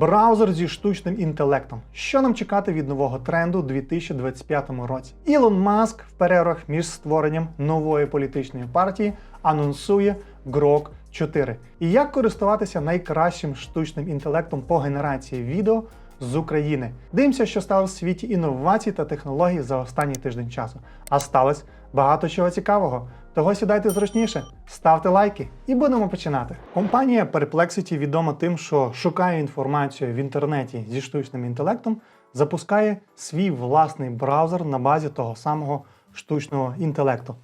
Браузер зі штучним інтелектом. Що нам чекати від нового тренду у 2025 році? Ілон Маск в перервах між створенням нової політичної партії анонсує Grok 4. І як користуватися найкращим штучним інтелектом по генерації відео з України. Дивимося, що стало в світі інновацій та технологій за останній тиждень часу. А сталося багато чого цікавого. Того сідайте зручніше, ставте лайки і будемо починати. Компанія Perplexity відома тим, що шукає інформацію в інтернеті зі штучним інтелектом, запускає свій власний браузер на базі того самого штучного інтелекту.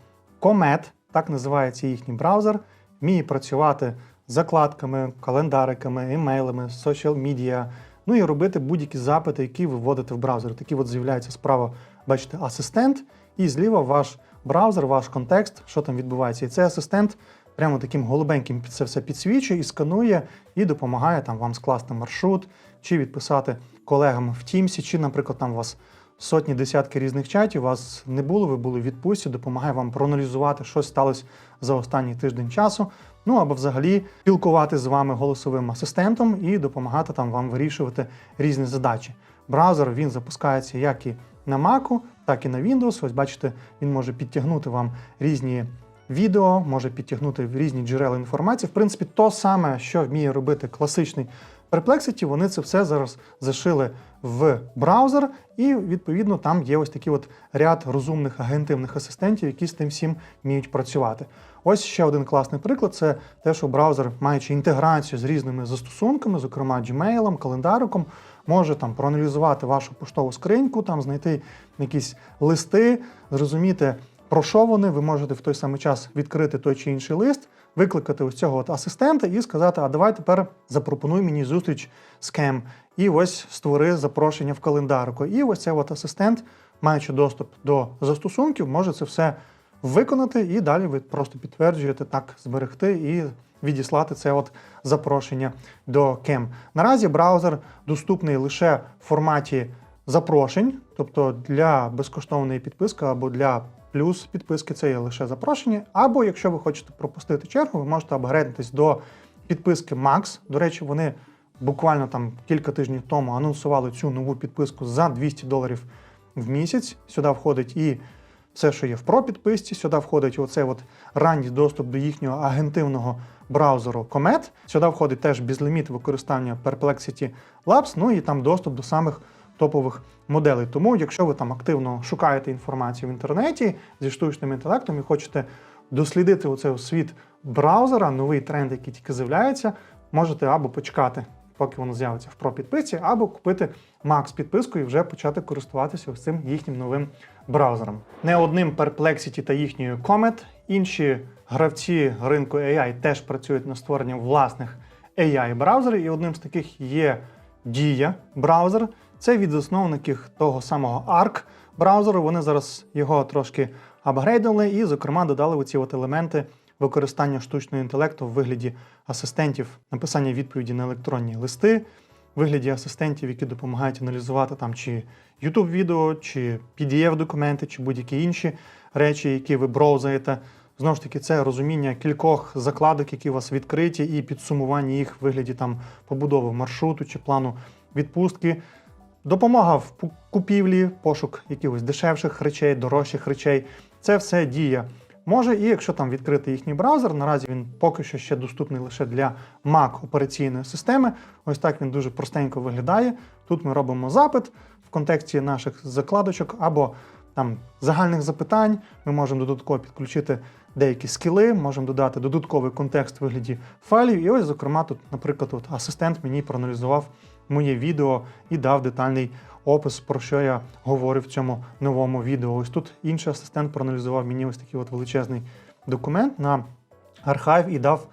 Comet, так називається їхній браузер, вміє працювати з закладками, календариками, емейлами, медіа, ну і робити будь-які запити, які ви вводите в браузер. Такі от з'являється справа, бачите, асистент, і зліва ваш браузер, ваш контекст, що там відбувається. І цей асистент прямо таким голубеньким це все підсвічує і сканує, і допомагає там вам скласти маршрут, чи відписати колегам в Teams, чи, наприклад, там у вас сотні десятки різних чатів, у вас не було, ви були в відпустці, допомагає вам проаналізувати, що сталося за останній тиждень часу. Ну або взагалі спілкувати з вами голосовим асистентом і допомагати там вам вирішувати різні задачі. Браузер він запускається як і на Mac, так і на Windows. Ось бачите, він може підтягнути вам різні відео, може підтягнути різні джерела інформації. В принципі, то саме, що вміє робити класичний Perplexity, вони це все зараз зашили в браузер, і відповідно там є ось такий от ряд розумних агентивних асистентів, які з тим всім вміють працювати. Ось ще один класний приклад це те, що браузер, маючи інтеграцію з різними застосунками, зокрема Gmail, календариком, може там проаналізувати вашу поштову скриньку, там знайти якісь листи, зрозуміти. Про що вони, ви можете в той самий час відкрити той чи інший лист, викликати ось цього от асистента і сказати: А давай тепер запропонуй мені зустріч з кем. І ось створи запрошення в календарку. І ось цей от асистент, маючи доступ до застосунків, може це все виконати, і далі ви просто підтверджуєте так, зберегти і відіслати це от запрошення до кем. Наразі браузер доступний лише в форматі запрошень, тобто для безкоштовної підписки або для плюс підписки це є лише запрошення. Або якщо ви хочете пропустити чергу, ви можете апгрейдитись до підписки Max. До речі, вони буквально там кілька тижнів тому анонсували цю нову підписку за 200 доларів в місяць. Сюди входить і все, що є в Pro підписці, сюди входить оцей от ранній доступ до їхнього агентивного браузеру Comet. Сюди входить теж безліміт використання Perplexity Labs, ну і там доступ до самих топових моделей. Тому, якщо ви там активно шукаєте інформацію в інтернеті зі штучним інтелектом і хочете дослідити оцей світ браузера, новий тренд, який тільки з'являється, можете або почекати, поки воно з'явиться в Pro підписці, або купити Max підписку і вже почати користуватися ось цим їхнім новим браузером. Не одним Perplexity та їхньою Comet, інші гравці ринку AI теж працюють над створенням власних AI-браузерів, і одним з таких є Дія браузер. Це від засновників того самого ARC браузеру. Вони зараз його трошки апгрейдили і, зокрема, додали оці от елементи використання штучного інтелекту в вигляді асистентів написання відповіді на електронні листи, в вигляді асистентів, які допомагають аналізувати там чи YouTube відео, чи PDF-документи, чи будь-які інші речі, які ви браузаєте. Знову ж таки, це розуміння кількох закладок, які у вас відкриті, і підсумування їх в вигляді там побудови маршруту чи плану відпустки. Допомога в купівлі, пошук якихось дешевших речей, дорожчих речей. Це все дія. Може, і якщо там відкрити їхній браузер, наразі він поки що ще доступний лише для Mac операційної системи. Ось так він дуже простенько виглядає. Тут ми робимо запит в контексті наших закладочок або там загальних запитань. Ми можемо додатково підключити деякі скіли, можемо додати додатковий контекст в вигляді файлів. І ось, зокрема, тут, наприклад, от асистент мені проаналізував моє відео і дав детальний опис, про що я говорю в цьому новому відео. Ось тут інший асистент проаналізував мені ось такий от величезний документ на архайв і дав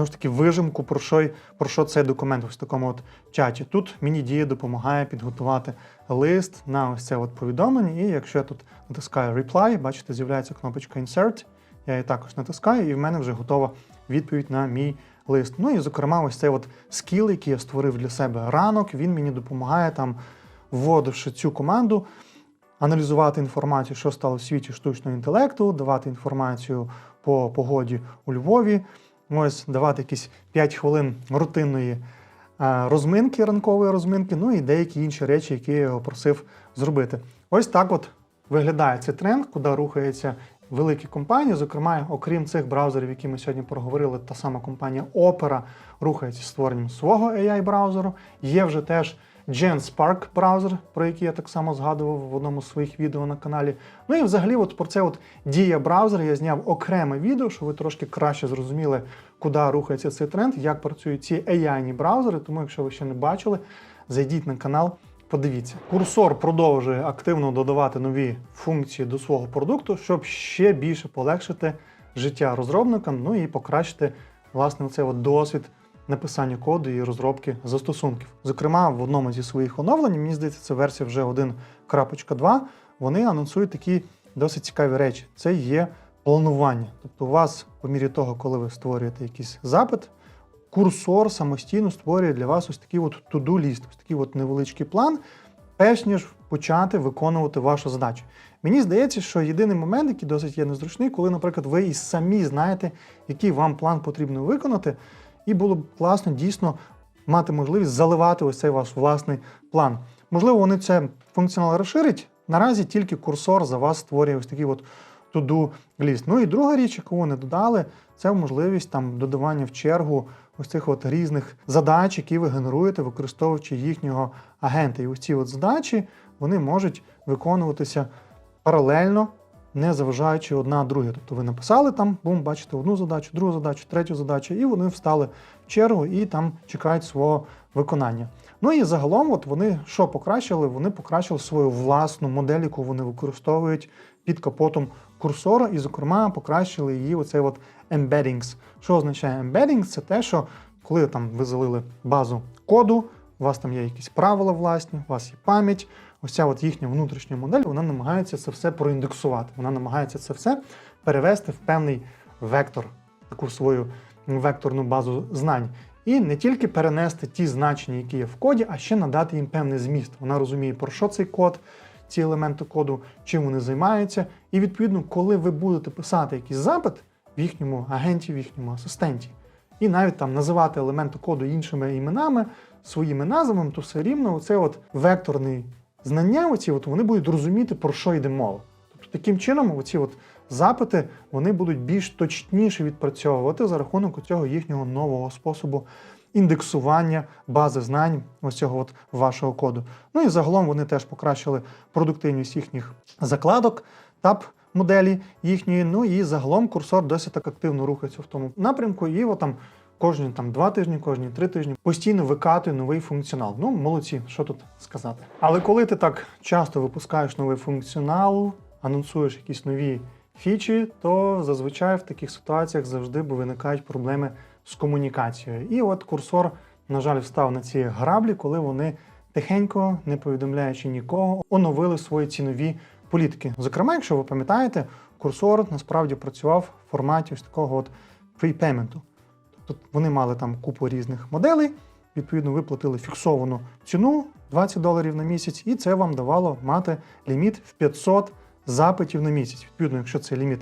знову ж таки вижимку, про що, про що цей документ ось в такому от чаті. Тут мені дія допомагає підготувати лист на ось це от повідомлення. І якщо я тут натискаю Reply, бачите, з'являється кнопочка Insert. Я її також натискаю, і в мене вже готова відповідь на мій лист. Ну і зокрема, ось цей от скіл, який я створив для себе ранок, він мені допомагає там, вводивши цю команду, аналізувати інформацію, що стало в світі штучного інтелекту, давати інформацію по погоді у Львові, ось давати якісь 5 хвилин рутинної розминки, ранкової розминки, ну і деякі інші речі, які я його просив зробити. Ось так от виглядає цей тренд, куди рухаються великі компанії. Зокрема, окрім цих браузерів, які ми сьогодні проговорили, та сама компанія Opera рухається створенням свого AI-браузеру. Є вже теж GenSpark браузер, про який я так само згадував в одному з своїх відео на каналі. Ну і взагалі, от про це от дія браузер я зняв окреме відео, щоб ви трошки краще зрозуміли, куди рухається цей тренд, як працюють ці AI-ні браузери. Тому, якщо ви ще не бачили, зайдіть на канал. Подивіться, курсор продовжує активно додавати нові функції до свого продукту, щоб ще більше полегшити життя розробникам, ну і покращити власне цей досвід написання коду і розробки застосунків. Зокрема, в одному зі своїх оновлень, мені здається, це версія вже 1.2, вони анонсують такі досить цікаві речі. Це є планування. Тобто, у вас, по мірі того, коли ви створюєте якийсь запит, курсор самостійно створює для вас ось такий от to-do ліст, ось такий от невеличкий план, перш ніж почати виконувати вашу задачу. Мені здається, що єдиний момент, який досить є незручний, коли, наприклад, ви і самі знаєте, який вам план потрібно виконати, і було б класно дійсно мати можливість заливати ось цей ваш власний план. Можливо, вони це функціонал розширять. Наразі тільки курсор за вас створює ось такий от to-do ліст. Ну і друга річ, яку вони додали, це можливість там додавання в чергу ось цих от різних задач, які ви генеруєте, використовуючи їхнього агента. І ось ці от задачі вони можуть виконуватися паралельно, не заважаючи одна другій. Тобто ви написали там, бум, бачите одну задачу, другу задачу, третю задачу, і вони встали в чергу і там чекають свого виконання. Ну і загалом, от вони що покращили? Вони покращили свою власну модель, яку вони використовують під капотом курсора, і, зокрема, покращили її оцей от embeddings. Що означає embeddings? Це те, що коли там ви залили базу коду, у вас там є якісь правила власні, у вас є пам'ять. Ось ця от їхня внутрішня модель, вона намагається це все проіндексувати. Вона намагається це все перевести в певний вектор, таку свою векторну базу знань. І не тільки перенести ті значення, які є в коді, а ще надати їм певний зміст. Вона розуміє, про що цей код, ці елементи коду, чим вони займаються. І відповідно, коли ви будете писати якийсь запит в їхньому агенті, в їхньому асистенті, і навіть там називати елементи коду іншими іменами, своїми назвами, то все рівно оце от векторний знання, оці от вони будуть розуміти, про що йде мова. Тобто таким чином, оці от запити вони будуть більш точніше відпрацьовувати за рахунок цього їхнього нового способу індексування бази знань ось цього от вашого коду. Ну і загалом вони теж покращили продуктивність їхніх закладок, тап моделі їхньої. Ну і загалом курсор досить так активно рухається в тому напрямку. І от там кожні там два тижні, кожні три тижні постійно викатує новий функціонал. Ну, молодці, що тут сказати. Але коли ти так часто випускаєш новий функціонал, анонсуєш якісь нові фічі, то зазвичай в таких ситуаціях завжди виникають проблеми з комунікацією. І от курсор, на жаль, встав на ці граблі, коли вони тихенько, не повідомляючи нікого, оновили свої цінові політики. Зокрема, якщо ви пам'ятаєте, курсор насправді працював в форматі ось такого от припементу. Тобто вони мали там купу різних моделей, відповідно, ви платили фіксовану ціну 20 доларів на місяць, і це вам давало мати ліміт в 500 запитів на місяць. Відповідно, якщо цей ліміт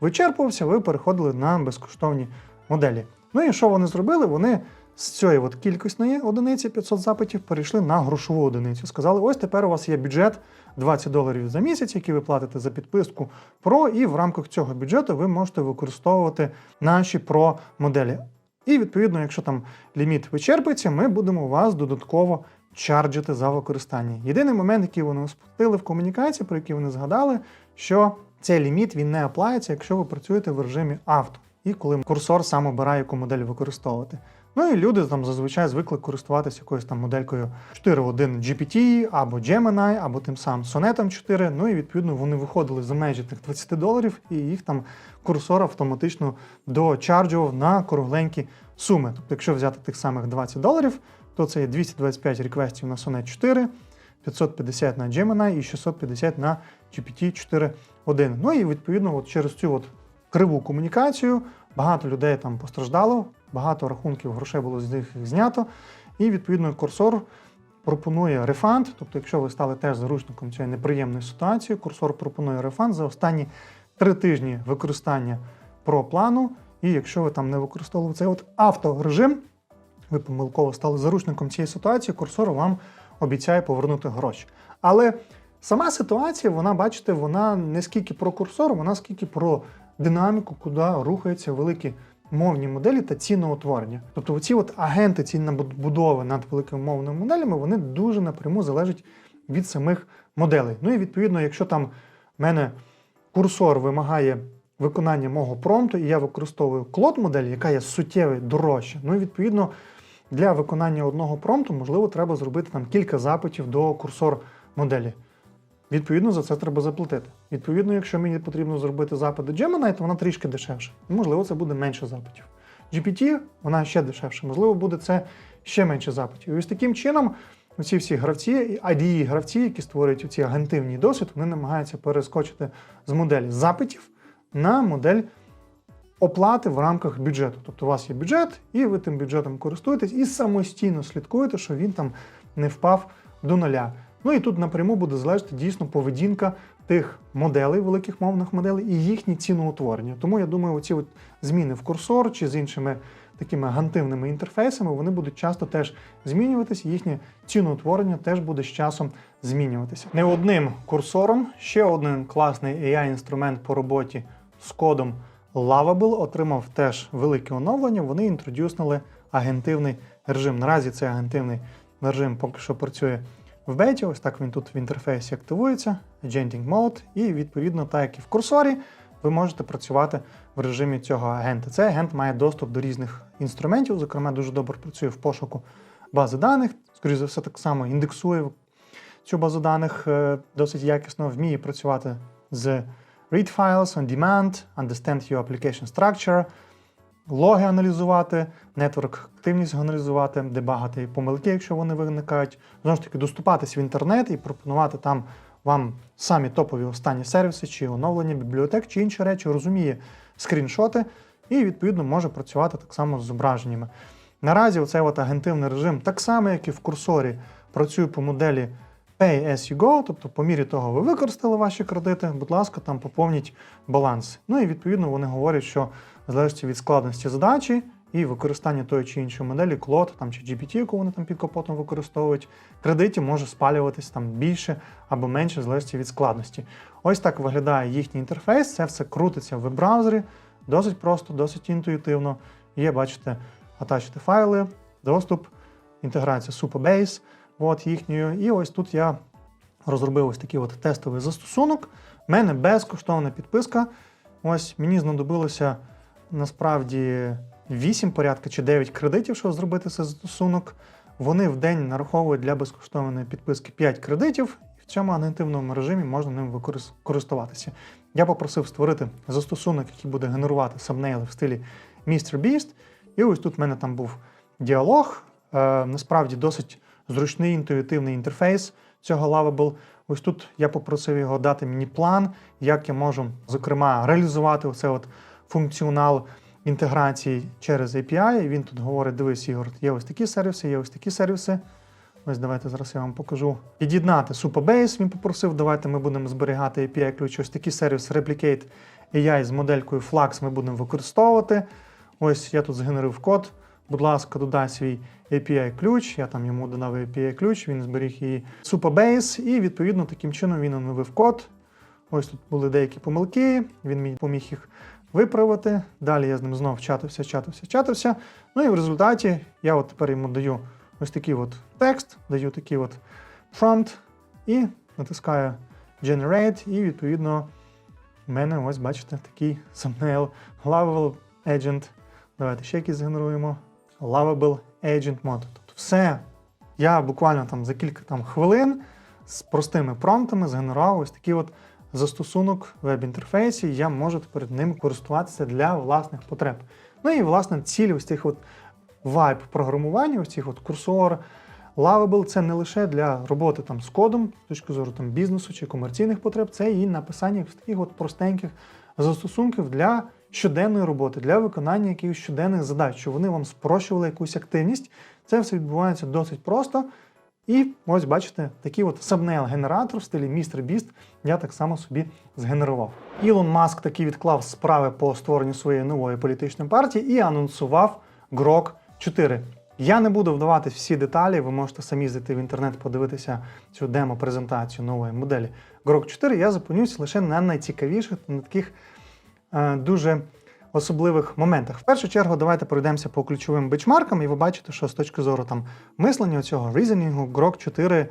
вичерпувався, ви переходили на безкоштовні моделі. Ну і що вони зробили? Вони з цієї от кількісної одиниці 500 запитів перейшли на грошову одиницю. Сказали, ось тепер у вас є бюджет 20 доларів за місяць, який ви платите за підписку Pro, і в рамках цього бюджету ви можете використовувати наші Pro моделі. І відповідно, якщо там ліміт вичерпується, ми будемо вас додатково чарджити за використання. Єдиний момент, який вони спустили в комунікації, про який вони згадали, що цей ліміт він не аплається, якщо ви працюєте в режимі авто, і коли курсор сам обирає, яку модель використовувати. Ну і люди там зазвичай звикли користуватися якоюсь там моделькою 4.1 GPT або Gemini, або тим самим Sonnet 4. Ну і відповідно вони виходили за межі тих 20 доларів, і їх там курсор автоматично дочарджував на кругленькі суми. Тобто, якщо взяти тих самих 20 доларів, то це є 225 реквестів на Sonnet 4, 550 на Gemini і 650 на GPT 4.1. Ну і відповідно, от через цю от криву комунікацію багато людей там постраждало, багато рахунків грошей було з них знято. І відповідно курсор пропонує рефанд. Тобто, якщо ви стали теж заручником цієї неприємної ситуації, курсор пропонує рефанд за останні три тижні використання про плану. І якщо ви там не використовували цей от авторежим, ви помилково стали заручником цієї ситуації, курсор вам обіцяє повернути гроші. Але сама ситуація, вона, бачите, вона не скільки про курсор, вона скільки про динаміку, куди рухаються великі мовні моделі та ціноутворення. Тобто оці от агенти, ці набудови над великими мовними моделями, вони дуже напряму залежать від самих моделей. Ну і відповідно, якщо там в мене курсор вимагає виконання мого промпту, і я використовую клод модель, яка є суттєво дорожча. Ну і відповідно для виконання одного промпту, можливо, треба зробити там кілька запитів до курсор моделі. Відповідно, за це треба заплатити. Відповідно, якщо мені потрібно зробити запит до Gemini, то вона трішки дешевше. Можливо, це буде менше запитів. GPT, вона ще дешевше, можливо, буде це ще менше запитів. І ось таким чином, оці всі гравці, IDE гравці, які створюють ці агентивні досвід, вони намагаються перескочити з моделі запитів на модель оплати в рамках бюджету. Тобто у вас є бюджет, і ви тим бюджетом користуєтесь і самостійно слідкуєте, що він там не впав до нуля. Ну і тут напряму буде залежати дійсно поведінка тих моделей, великих мовних моделей і їхні ціноутворення. Тому я думаю, оці от зміни в курсор чи з іншими такими гантивними інтерфейсами вони будуть часто теж змінюватися, їхнє ціноутворення теж буде з часом змінюватися. Не одним курсором, ще один класний AI-інструмент по роботі з кодом Lovable отримав теж велике оновлення. Вони інтродюснули агентивний режим. Наразі цей агентивний режим поки що працює в беті. Ось так він тут в інтерфейсі активується, Agenting Mode, і відповідно, так як і в курсорі, ви можете працювати в режимі цього агента. Цей агент має доступ до різних інструментів, зокрема, дуже добре працює в пошуку бази даних. Скоріше за все, так само індексує цю базу даних е, досить якісно, вміє працювати з read files on demand, understand your application structure, логи аналізувати, нетворк активність аналізувати, дебагати помилки, якщо вони виникають. Знову ж таки, доступатись в інтернет і пропонувати там вам самі топові останні сервіси, чи оновлення бібліотек, чи інші речі, розуміє скріншоти і, відповідно, може працювати так само з зображеннями. Наразі оцей от агентивний режим, так само, як і в курсорі, працює по моделі Pay as you go, тобто по мірі того, ви використали ваші кредити, будь ласка, там поповніть баланс. Ну і відповідно вони говорять, що в залежності від складності задачі і використання тої чи іншої моделі, клод там чи GPT, яку вони там під капотом використовують, кредитів може спалюватись там більше або менше, залежності від складності. Ось так виглядає їхній інтерфейс. Це все крутиться в веб-браузері, досить просто, досить інтуїтивно. Є, бачите, атачити файли, доступ, інтеграція Supabase, от їхньою. І ось тут я розробив ось такий от тестовий застосунок. У мене безкоштовна підписка. Ось мені знадобилося насправді 8 порядка чи 9 кредитів, щоб зробити цей застосунок. Вони в день нараховують для безкоштовної підписки 5 кредитів, і в цьому агентивному режимі можна ним користуватися. Я попросив створити застосунок, який буде генерувати сабнейли в стилі MrBeast. І ось тут в мене там був діалог. Е, насправді досить зручний інтуїтивний інтерфейс цього Lovable. Ось тут я попросив його дати мені план, як я можу, зокрема, реалізувати оце от функціонал інтеграції через API. Він тут говорить: дивись, Ігор, є ось такі сервіси, є ось такі сервіси. Ось давайте зараз я вам покажу. Під'єднати Supabase, він попросив, давайте ми будемо зберігати API ключ. Ось такий сервіс Replicate AI з моделькою Flux ми будемо використовувати. Ось я тут згенерив код. Будь ласка, додай свій API ключ. Я там йому додав API ключ, він зберіг її Supabase, і відповідно таким чином він оновив код. Ось тут були деякі помилки, він мені поміг їх виправити. Далі я з ним знов чатився, чатився, чатився. Ну і в результаті я от тепер йому даю ось такий от текст, даю такий от prompt і натискаю Generate, і відповідно в мене ось бачите такий thumbnail Lovable Agent. Давайте ще якийсь згенеруємо. Lovable Agent Mode. Тобто все. Я буквально там за кілька там, хвилин з простими промптами згенерував ось такий от застосунок в веб-інтерфейсі. Я можу тепер ним користуватися для власних потреб. Ну і власне ціль ось цих от вайб програмування, ось цих от курсор. Lovable це не лише для роботи там з кодом, з точки зору там бізнесу чи комерційних потреб, це і написання ось таких от простеньких застосунків для щоденної роботи, для виконання якихось щоденних задач, щоб вони вам спрощували якусь активність. Це все відбувається досить просто. І ось бачите, такий от сабнейл-генератор в стилі MrBeast я так само собі згенерував. Ілон Маск таки відклав справи по створенню своєї нової політичної партії і анонсував Grok 4. Я не буду вдаватись в всі деталі. Ви можете самі зайти в інтернет, подивитися цю демо-презентацію нової моделі Grok 4. Я зупинюсь лише на найцікавіших, на таких е, дуже особливих моментах. В першу чергу, давайте пройдемося по ключовим бенчмаркам, і ви бачите, що з точки зору там мислення цього reasoning, Grok 4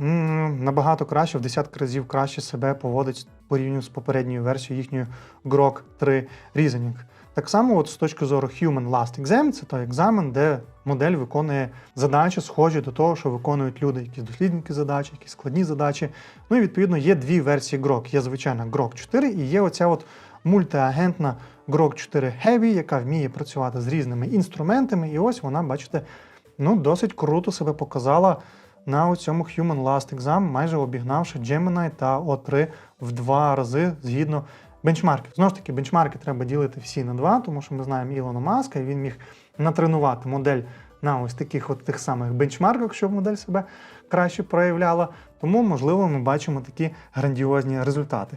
м, набагато краще, в десятки разів краще себе поводить порівняно з попередньою версією їхньої Grok 3 Reasoning. Так само, от з точки зору Human Last Exam, це той екзамен, де модель виконує задачі, схожі до того, що виконують люди, якісь дослідники задач, якісь складні задачі. Ну і відповідно є дві версії Grok. Є звичайна Grok 4 і є оця от мультиагентна Grok 4 Heavy, яка вміє працювати з різними інструментами. І ось вона, бачите, ну досить круто себе показала на цьому Human Last Exam, майже обігнавши Gemini та O3 в два рази згідно бенчмарків. Знову ж таки, бенчмарки треба ділити всі на два, тому що ми знаємо Ілона Маска, і він міг натренувати модель на ось таких от тих самих бенчмарках, щоб модель себе краще проявляла. Тому, можливо, ми бачимо такі грандіозні результати.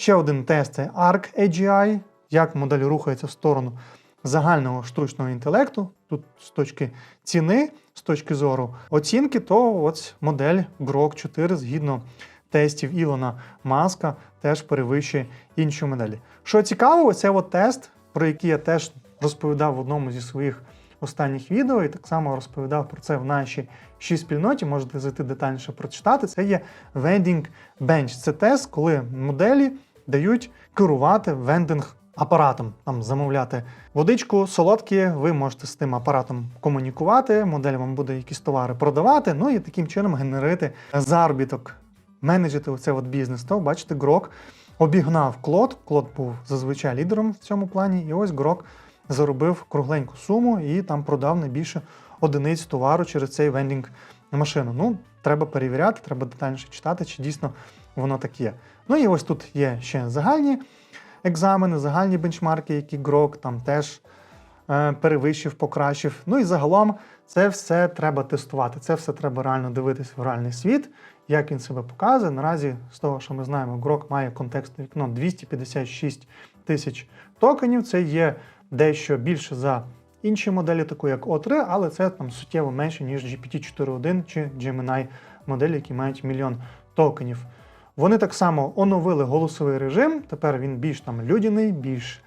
Ще один тест це ARC AGI, як модель рухається в сторону загального штучного інтелекту. Тут з точки ціни, з точки зору оцінки, то ось модель Grok 4 згідно тестів Ілона Маска теж перевищує інші моделі. Що цікаво, це тест, про який я теж розповідав в одному зі своїх останніх відео, і так само розповідав про це в нашій ші спільноті. Можете зайти детальніше прочитати. Це є Vending Bench. Це тест, коли моделі дають керувати вендинг апаратом, там замовляти водичку, солодкі. Ви можете з тим апаратом комунікувати. Модель вам буде якісь товари продавати. Ну і таким чином генерити заробіток, менеджити оце от бізнес. То бачите, Грок обігнав Клод. Клод був зазвичай лідером в цьому плані, і ось Грок заробив кругленьку суму і там продав не більше одиниць товару через цей вендінг машину. Ну, треба перевіряти, треба детальніше читати, чи дійсно воно так є. Ну і ось тут є ще загальні екзамени, загальні бенчмарки, які Грок там теж е, перевищив, покращив. Ну і загалом це все треба тестувати. Це все треба реально дивитися в реальний світ, як він себе показує. Наразі, з того, що ми знаємо, Грок має контекстне вікно 256 тисяч токенів. Це є дещо більше за інші моделі, таку як O3, але це там суттєво менше, ніж GPT-4.1 чи Gemini моделі, які мають мільйон токенів. Вони так само оновили голосовий режим. Тепер він більш там людяний, більш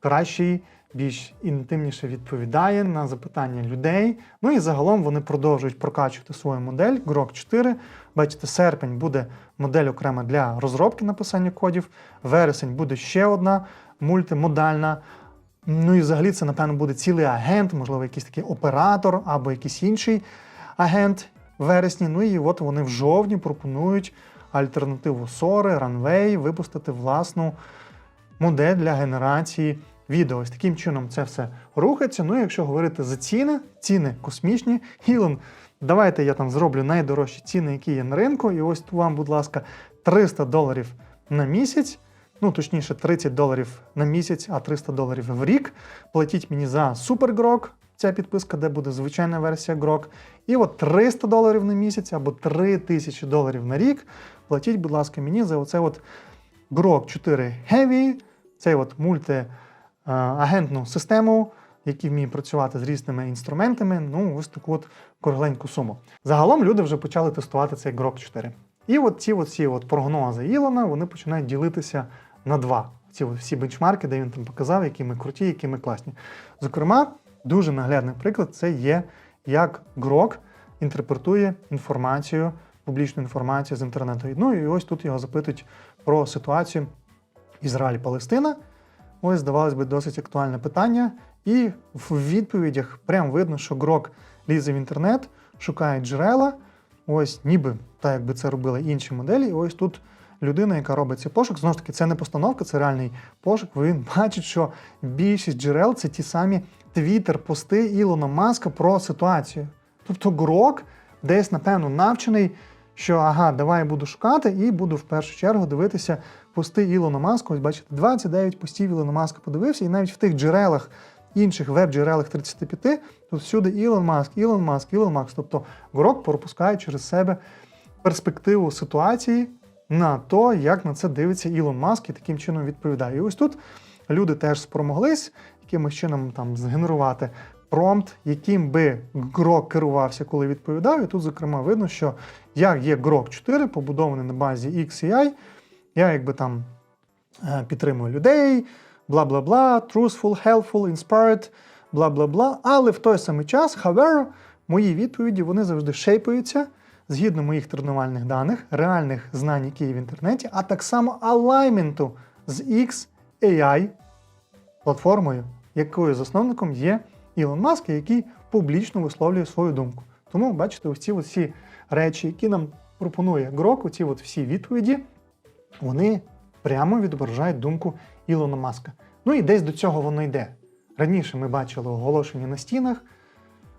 кращий, більш інтимніше відповідає на запитання людей. Ну і загалом вони продовжують прокачувати свою модель Grok 4. Бачите, серпень буде модель окрема для розробки написання кодів. Вересень буде ще одна мультимодальна. Ну і взагалі це, напевно, буде цілий агент, можливо, якийсь такий оператор або якийсь інший агент в вересні. Ну і от вони в жовтні пропонують альтернативу Sora, Runway, випустити власну модель для генерації відео. Ось таким чином це все рухається. Ну якщо говорити за ціни, ціни космічні. Ілон, давайте я там зроблю найдорожчі ціни, які є на ринку. І ось вам, будь ласка, 300 доларів на місяць. Ну, точніше, 30 доларів на місяць, а 300 доларів в рік. Платіть мені за Grok, ця підписка, де буде звичайна версія Grok. І от 300 доларів на місяць або 3000 доларів на рік. Платіть, будь ласка, мені за оце от Grok 4 Heavy, цей от мультиагентну систему, який вміє працювати з різними інструментами. Ну, ось таку от кругленьку суму. Загалом люди вже почали тестувати цей Grok 4. І от ці от, ці от прогнози Ілона вони починають ділитися на два. Ці всі бенчмарки, де він там показав, які ми круті, які ми класні. Зокрема, дуже наглядний приклад це є, як Grok інтерпретує інформацію, публічну інформацію з інтернету. Ну і ось тут його запитують про ситуацію Ізраїль-Палестина. Ось, здавалось би, досить актуальне питання. І в відповідях прям видно, що Грок лізе в інтернет, шукає джерела. Ось, ніби так, якби це робили інші моделі. І ось тут людина, яка робить цей пошук, знову ж таки, це не постановка, це реальний пошук. Він бачить, що більшість джерел це ті самі твіттер-пости Ілона Маска про ситуацію. Тобто Грок десь, напевно, навчений, що ага, давай я буду шукати і буду в першу чергу дивитися пости Ілона Маска. Ось бачите, 29 постів Ілона Маска подивився, і навіть в тих джерелах, інших веб-джерелах 35, тут всюди Ілон Маск, Ілон Маск, Ілон Маск. Тобто Грок пропускає через себе перспективу ситуації на то, як на це дивиться Ілон Маск і таким чином відповідає. І ось тут люди теж спромоглись якимось чином там згенерувати промпт, яким би Grok керувався, коли відповідав. І тут, зокрема, видно, що як є Grok 4, побудований на базі XAI, я якби там е, підтримую людей, бла бла бла, truthful, helpful, inspired, бла бла бла. Але в той самий час, however, мої відповіді вони завжди шейпаються згідно моїх тренувальних даних, реальних знань, які є в інтернеті, а так само алайменту з XAI платформою, якою засновником є Ілон Маск, який публічно висловлює свою думку. Тому, бачите, ось ці всі речі, які нам пропонує Грок, ці от всі відповіді, вони прямо відображають думку Ілона Маска. Ну і десь до цього воно йде. Раніше ми бачили оголошення на стінах,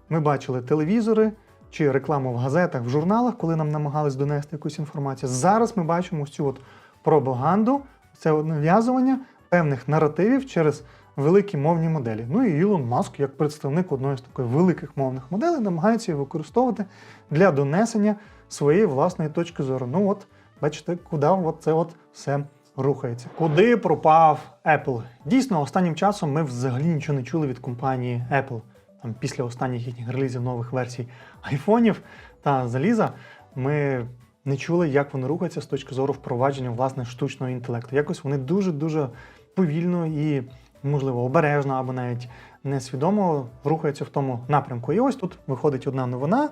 ми бачили телевізори чи рекламу в газетах, в журналах, коли нам намагались донести якусь інформацію. Зараз ми бачимо цю от пропаганду, це нав'язування певних наративів через великі мовні моделі. Ну і Ілон Маск, як представник одної з таких великих мовних моделей, намагається її використовувати для донесення своєї власної точки зору. Ну от, бачите, куди от це от все рухається. Куди пропав Apple? Дійсно, останнім часом ми взагалі нічого не чули від компанії Apple. Там після останніх їхніх релізів нових версій айфонів та заліза, ми не чули, як вони рухаються з точки зору впровадження власне штучного інтелекту. Якось вони дуже-дуже повільно і, можливо, обережно або навіть несвідомо рухаються в тому напрямку. І ось тут виходить одна новина.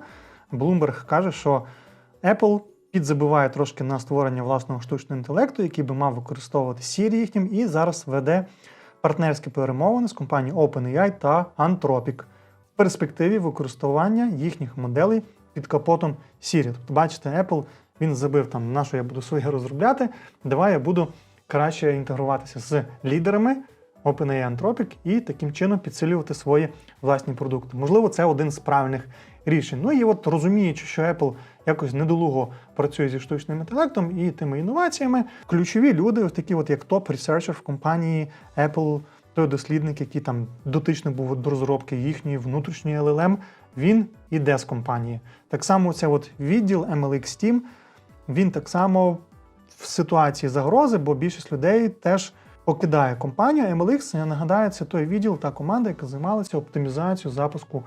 Bloomberg каже, що Apple підзабиває трошки на створення власного штучного інтелекту, який би мав використовувати Siri їхнім, і зараз веде партнерські перемовини з компанією OpenAI та Anthropic перспективі використання їхніх моделей під капотом Siri. Тобто, бачите, Apple він забив там, на що я буду своє розробляти. Давай я буду краще інтегруватися з лідерами OpenAI Anthropic і таким чином підсилювати свої власні продукти. Можливо, це один з правильних рішень. Ну і от розуміючи, що Apple якось недолуго працює зі штучним інтелектом і тими інноваціями, ключові люди, такі, от як топ-ресерчер в компанії Apple, той дослідник, який там дотичний був до розробки їхньої внутрішньої LLM, він іде з компанії. Так само це от відділ MLX Team, він так само в ситуації загрози, бо більшість людей теж покидає компанію. MLX, я нагадаю, це той відділ та команда, яка займалася оптимізацією запуску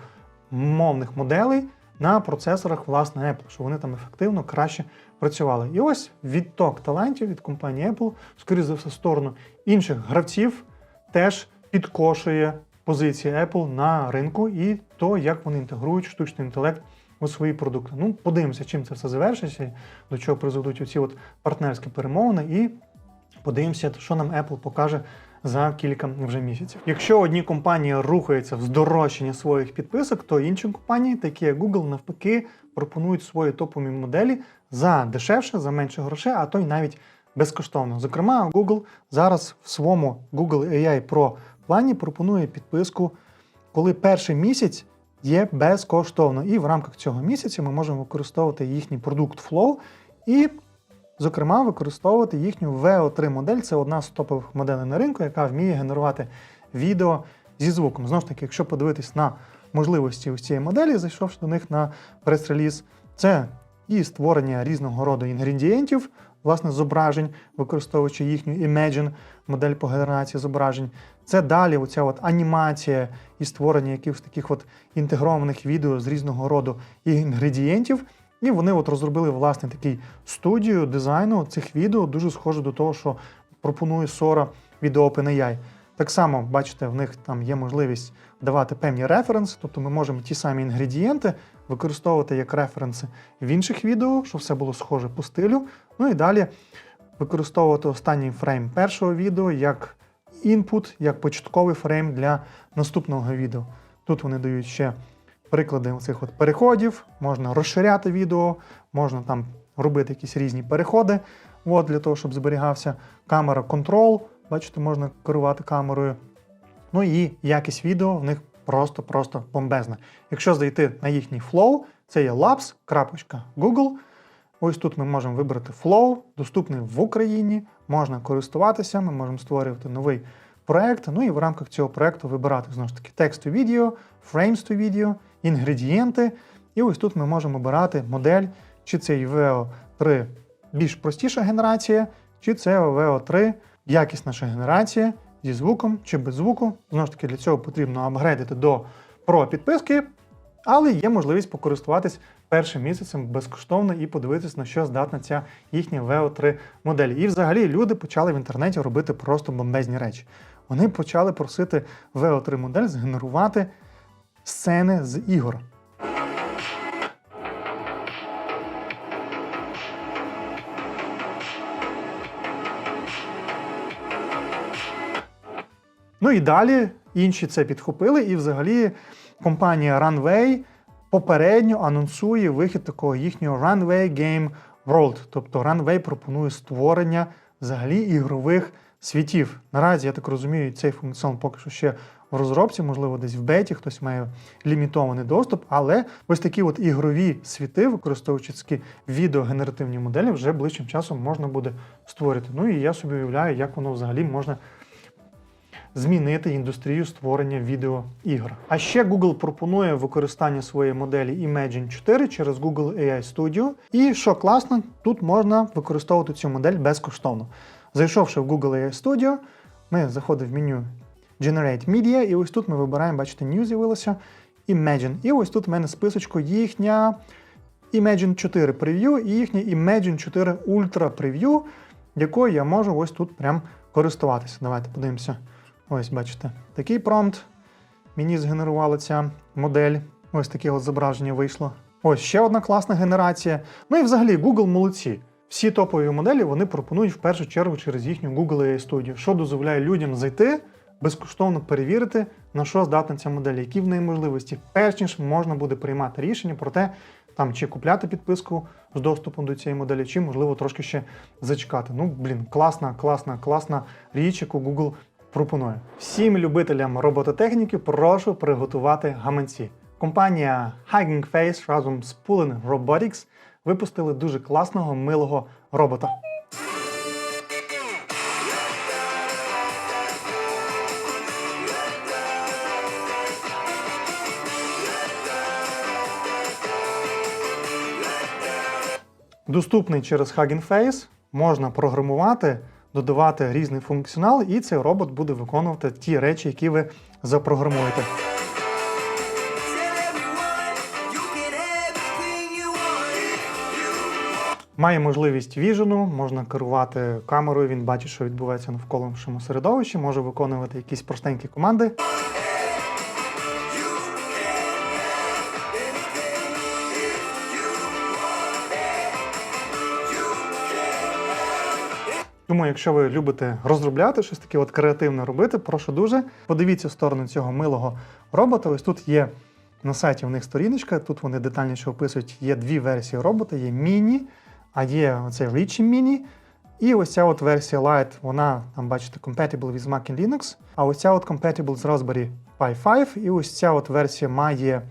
мовних моделей на процесорах власне Apple, щоб вони там ефективно краще працювали. І ось відток талантів від компанії Apple, скоріше за все, в сторону інших гравців, теж підкошує позиції Apple на ринку і то, як вони інтегрують штучний інтелект у свої продукти. Ну, подивимося, чим це все завершиться, до чого призведуть оці от партнерські перемовини, і подивимося, що нам Apple покаже за кілька вже місяців. Якщо одні компанії рухаються в здорожчання своїх підписок, то інші компанії, такі як Google, навпаки, пропонують свої топові моделі за дешевше, за менше грошей, а то й навіть безкоштовно. Зокрема, Google зараз в своєму Google AI Pro плані пропонує підписку, коли перший місяць є безкоштовно. І в рамках цього місяця ми можемо використовувати їхній продукт Flow і Зокрема, використовувати їхню VO3 модель це одна з топових моделей на ринку, яка вміє генерувати відео зі звуком. Знову ж таки, якщо подивитись на можливості ось цієї моделі, зайшовши до них на прес-реліз, це і створення різного роду інгредієнтів, власне, зображень, використовуючи їхню Imagine модель по генерації зображень. Це далі оця от анімація і створення якихось таких от інтегрованих відео з різного роду інгредієнтів. І вони от розробили власне такий студію дизайну цих відео, дуже схоже до того, що пропонує Sora від OpenAI. Так само, бачите, в них там є можливість давати певні референси, тобто ми можемо ті самі інгредієнти використовувати як референси в інших відео, щоб все було схоже по стилю. Ну і далі використовувати останній фрейм першого відео як інпут, як початковий фрейм для наступного відео. Тут вони дають ще приклади цих переходів, можна розширяти відео, можна там робити якісь різні переходи от, для того, щоб зберігався камера контрол. Бачите, можна керувати камерою. Ну і якість відео в них просто-просто бомбезна. Якщо зайти на їхній flow, це є labs.google. Ось тут ми можемо вибрати Flow, доступний в Україні, можна користуватися, ми можемо створювати новий проект. Ну і в рамках цього проекту вибирати знову ж таки текст to відео, frames to відео, інгредієнти. І ось тут ми можемо обирати модель, чи це VO 3 більш простіша генерація, чи це VO 3 якісніша генерація зі звуком чи без звуку. Знову ж таки, для цього потрібно апгрейдити до про підписки, але є можливість покористуватись першим місяцем безкоштовно і подивитись, на що здатна ця їхня VO3 модель. І взагалі люди почали в інтернеті робити просто бомбезні речі. Вони почали просити VO3 модель згенерувати сцени з ігор. Ну і далі інші це підхопили, і взагалі компанія Runway попередньо анонсує вихід такого їхнього Runway Game World. Тобто Runway пропонує створення взагалі ігрових світів. Наразі, я так розумію, цей функціон поки що ще в розробці, можливо, десь в беті, хтось має лімітований доступ, але ось такі от ігрові світи, використовуючи такі відеогенеративні моделі, вже ближчим часом можна буде створити. Ну і я собі уявляю, як воно взагалі можна змінити індустрію створення відеоігр. А ще Google пропонує використання своєї моделі Imagine 4 через Google AI Studio. І що класно, тут можна використовувати цю модель безкоштовно. Зайшовши в Google AI Studio, ми заходимо в меню Generate Media, і ось тут ми вибираємо, бачите, New з'явилося, Imagine. І ось тут в мене списочку їхня Imagine 4 Preview і їхня Imagine 4 Ultra Preview, якою я можу ось тут прям користуватися. Давайте подивимося. Ось, бачите, такий промпт. Мені згенерувала ця модель. Ось таке от зображення вийшло. Ось ще одна класна генерація. Ну і взагалі Google молодці. Всі топові моделі вони пропонують в першу чергу через їхню Google AI Studio, що дозволяє людям зайти, безкоштовно перевірити, на що здатна ця модель, які в неї можливості, перш ніж можна буде приймати рішення про те, там чи купляти підписку з доступом до цієї моделі, чи можливо трошки ще зачекати. Ну, блін, класна, класна, класна річ, яку Google пропонує. Всім любителям робототехніки прошу приготувати гаманці. Компанія Hugging Face разом з Pullen Robotics випустили дуже класного милого робота. Доступний через Hugging Face, можна програмувати, додавати різний функціонал, і цей робот буде виконувати ті речі, які ви запрограмуєте. Має можливість віжену, можна керувати камерою, він бачить, що відбувається навколишньому середовищі, може виконувати якісь простенькі команди. Тому, якщо ви любите розробляти щось таке от креативне робити, прошу дуже. Подивіться в сторону цього милого робота. Ось тут є на сайті у них сторіночка, тут вони детальніше описують, є дві версії робота, є міні, а є оцей Richie Mini. І ось ця от версія Lite, вона там, бачите, compatible with Mac and Linux. А ось ця от compatible з Raspberry Pi 5. І ось ця от версія має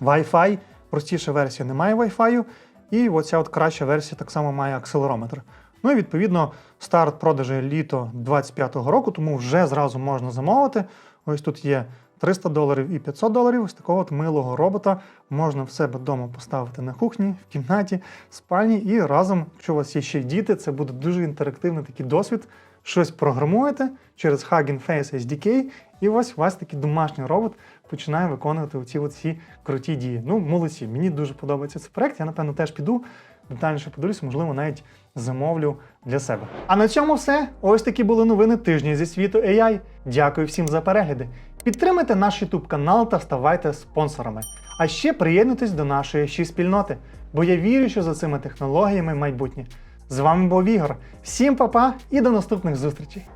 Wi-Fi. Простіша версія не має Wi-Fi. І оця от краща версія так само має акселерометр. Ну і відповідно старт продажі літо 25-го року, тому вже зразу можна замовити. Ось тут є 300 доларів і 500 доларів. Ось такого от милого робота можна в себе вдома поставити на кухні, в кімнаті, в спальні і разом, якщо у вас є ще діти, це буде дуже інтерактивний такий досвід. Щось програмуєте через Hugging Face SDK, і ось у вас такий домашній робот починає виконувати оці всі круті дії. Ну, молодці, мені дуже подобається цей проект. Я, напевно, теж піду, детальніше подивлюся, можливо, навіть замовлю для себе. А на цьому все. Ось такі були новини тижня зі світу AI. Дякую всім за перегляди. Підтримайте наш YouTube канал та ставайте спонсорами. А ще приєднуйтесь до нашої ще спільноти, бо я вірю, що за цими технологіями майбутнє. З вами був Ігор. Всім па-па і до наступних зустрічей!